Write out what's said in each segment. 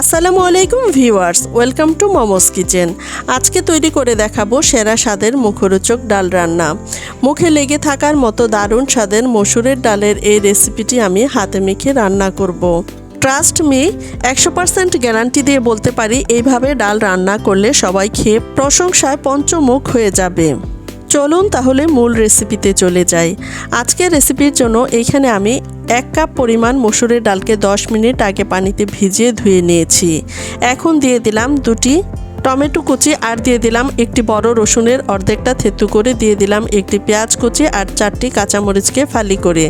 আসসালামু আলাইকুম viewers, welcome to Momos Kitchen. আজকে তৈরি করে দেখাবো সেরা স্বাদের মুখরোচক ডাল রান্না। মুখে লেগে থাকার মতো দারুণ স্বাদের মসুরের ডালের এই রেসিপিটি আমি হাতে মেখে রান্না করব। ট্রাস্ট মি একশো পার্সেন্ট গ্যারান্টি দিয়ে বলতে পারি, এইভাবে ডাল রান্না করলে সবাই খেয়ে প্রশংসায় পঞ্চমুখ হয়ে যাবে। চলুন তাহলে মূল রেসিপিতে চলে যাই। আজকের রেসিপির জন্য এইখানে আমি এক কাপ পরিমাণ মসুরের ডালকে 10 মিনিট আগে পানিতে ভিজিয়ে ধুয়ে নিয়েছি। এখন দিয়ে দিলাম দুটি টমেটো কুচি আর দিয়ে দিলাম একটি বড় রসুনের অর্ধেকটা থেতু করে দিয়ে দিলাম একটি পেঁয়াজ কুচি আর চারটি কাঁচামরিচকে ফালি করে।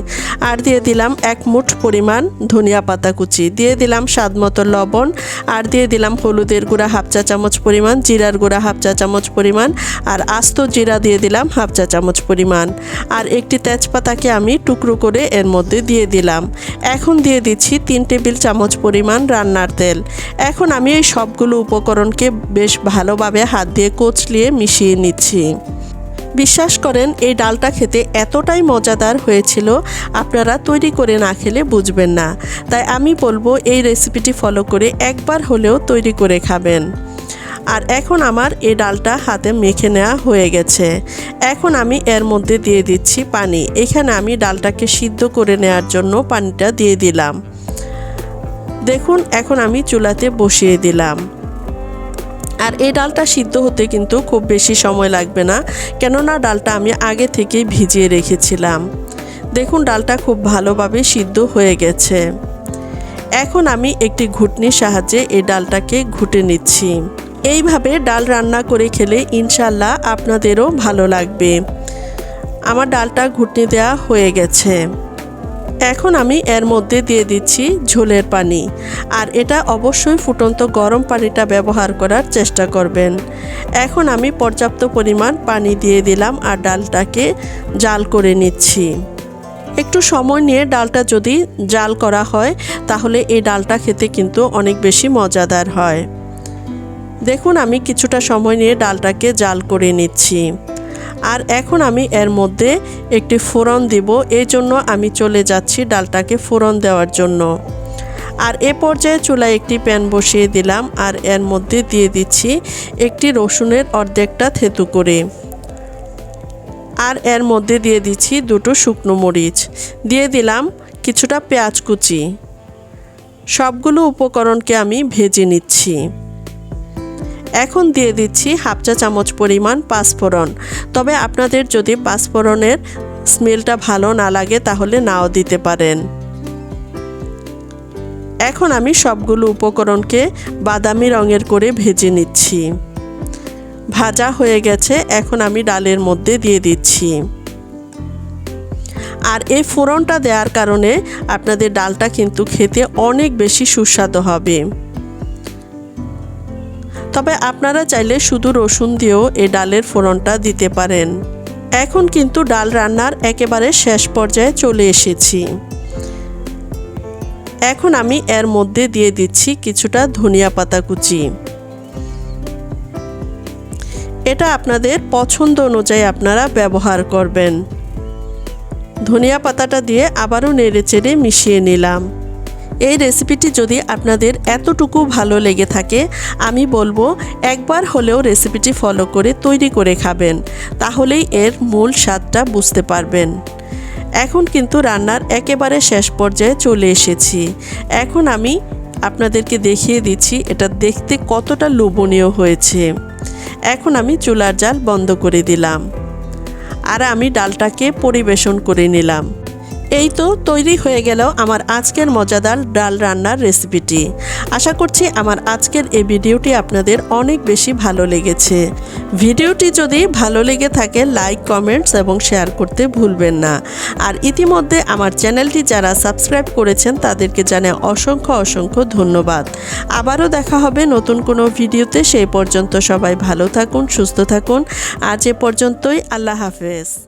আর দিয়ে দিলাম এক মুঠ পরিমাণ ধনিয়া পাতা কুচি। দিয়ে দিলাম স্বাদ মতো লবণ। আর দিয়ে দিলাম হলুদের গুঁড়া হাফ চা চামচ পরিমাণ, জিরার গুঁড়া হাফ চা চামচ পরিমাণ আর আস্ত জিরা দিয়ে দিলাম হাফ চা চামচ পরিমাণ। আর একটি তেজপাতাকে আমি টুকরো করে এর মধ্যে দিয়ে দিলাম। এখন দিয়ে দিচ্ছি তিন টেবিল চামচ পরিমাণ রান্নার তেল। এখন আমি এই সবগুলো উপকরণকে বেশ ভালোভাবে হাত দিয়ে কোচলিয়ে মিশিয়ে নিচ্ছি। বিশ্বাস করেন, এই ডালটা খেতে এতটাই মজাদার হয়েছিল, আপনারা তৈরি করে না খেলে বুঝবেন না। তাই আমি বলব, এই রেসিপিটি ফলো করে একবার হলেও তৈরি করে খাবেন। আর এখন আমার এই ডালটা হাতে মেখে নেওয়া হয়ে গেছে। এখন আমি এর মধ্যে দিয়ে দিচ্ছি পানি। এখানে আমি ডালটাকে সিদ্ধ করে নেওয়ার জন্য পানিটা দিয়ে দিলাম। দেখুন, এখন আমি চুলাতে বসিয়ে দিলাম। আর এই ডালটা সিদ্ধ হতে কিন্তু খুব বেশি সময় লাগবে না, কেননা ডালটা আমি আগে থেকেই ভিজিয়ে রেখেছিলাম। দেখুন, ডালটা খুব ভালোভাবে সিদ্ধ হয়ে গেছে। এখন আমি একটি ঘুটনির সাহায্যে এই ডালটাকে ঘুটে নিচ্ছি। এইভাবে ডাল রান্না করে খেলে ইনশাল্লাহ আপনাদেরও ভালো লাগবে। আমার ডালটা ঘুটনি দেওয়া হয়ে গেছে। এখন আমি এর মধ্যে দিয়ে দিচ্ছি ঝোলের পানি আর এটা অবশ্যই ফুটন্ত গরম পানিটা ব্যবহার করার চেষ্টা করবেন। এখন আমি পর্যাপ্ত পরিমাণ পানি দিয়ে দিলাম আর ডালটাকে জাল করে নিচ্ছি। একটু সময় নিয়ে ডালটা যদি জাল করা হয়, তাহলে এই ডালটা খেতে কিন্তু অনেক বেশি মজাদার হয়। দেখুন, আমি কিছুটা সময় নিয়ে ডালটাকে জাল করে নিচ্ছি। আর এখন আমি এর মধ্যে একটি ফোড়ন দিব। এই জন্য আমি চলে যাচ্ছি ডালটাকে ফোড়ন দেওয়ার জন্য। আর এ পর্যায়ে চুলায় একটি প্যান বসিয়ে দিলাম আর এর মধ্যে দিয়ে দিচ্ছি একটি রসুনের অর্ধেকটা থেতু করে। আর এর মধ্যে দিয়ে দিচ্ছি দুটো শুকনো মরিচ। দিয়ে দিলাম কিছুটা পেঁয়াজ কুচি। সবগুলো উপকরণকে আমি ভেজে নিচ্ছি। এখন দিয়ে দিচ্ছি হাফ চা চামচ পরিমাণ পাঁচফোড়ন। তবে আপনাদের যদি পাঁচফোড়নের স্মেলটা ভালো না লাগে, তাহলে নাও দিতে পারেন। এখন আমি সবগুলো উপকরণকে বাদামি রঙের করে ভেজে নিচ্ছি। ভাজা হয়ে গেছে, এখন আমি ডালের মধ্যে দিয়ে দিচ্ছি। আর এই ফোড়নটা দেওয়ার কারণে আপনাদের ডালটা কিন্তু খেতে অনেক বেশি সুস্বাদু হবে। তবে আপনারা চাইলে শুধু রসুন দিয়েও এ ডালের ফোড়নটা দিতে পারেন। এখন কিন্তু ডাল রান্নার একেবারে শেষ পর্যায়ে চলে এসেছি। এখন আমি এর মধ্যে দিয়ে দিচ্ছি কিছুটা ধনিয়া পাতা কুচি। এটা আপনাদের পছন্দ অনুযায়ী আপনারা ব্যবহার করবেন। ধনিয়া পাতাটা দিয়ে আবারও নেড়ে চেড়ে মিশিয়ে নিলাম। এই রেসিপিটি যদি আপনাদের এতটুকু ভালো লেগে থাকে, আমি বলব একবার হলেও রেসিপিটি ফলো করে তৈরি করে খাবেন, তাহলেই এর মূল স্বাদটা বুঝতে পারবেন। এখন কিন্তু রান্নার একেবারে শেষ পর্যায়ে চলে এসেছি। এখন আমি আপনাদেরকে দেখিয়ে দিচ্ছি এটা দেখতে কতটা লোভনীয় হয়েছে। এখন আমি চুলার জাল বন্ধ করে দিলাম। আর আমি ডালটাকে পরিবেশন করে নিলাম। এই তো তৈরি হয়ে গেল আমার আজকের মজাদার ডাল রান্নার রেসিপিটি। আশা করছি আমার আজকের এই ভিডিওটি আপনাদের অনেক বেশি ভালো লেগেছে। ভিডিওটি যদি ভালো লেগে থাকে, লাইক, কমেন্টস এবং শেয়ার করতে ভুলবেন না। আর ইতিমধ্যে আমার চ্যানেলটি যারা সাবস্ক্রাইব করেছেন, তাদেরকে জানে অসংখ্য অসংখ্য ধন্যবাদ। আবারও দেখা হবে নতুন কোনো ভিডিওতে। সেই পর্যন্ত সবাই ভালো থাকুন, সুস্থ থাকুন। আজ এ পর্যন্তই, আল্লাহ হাফেজ।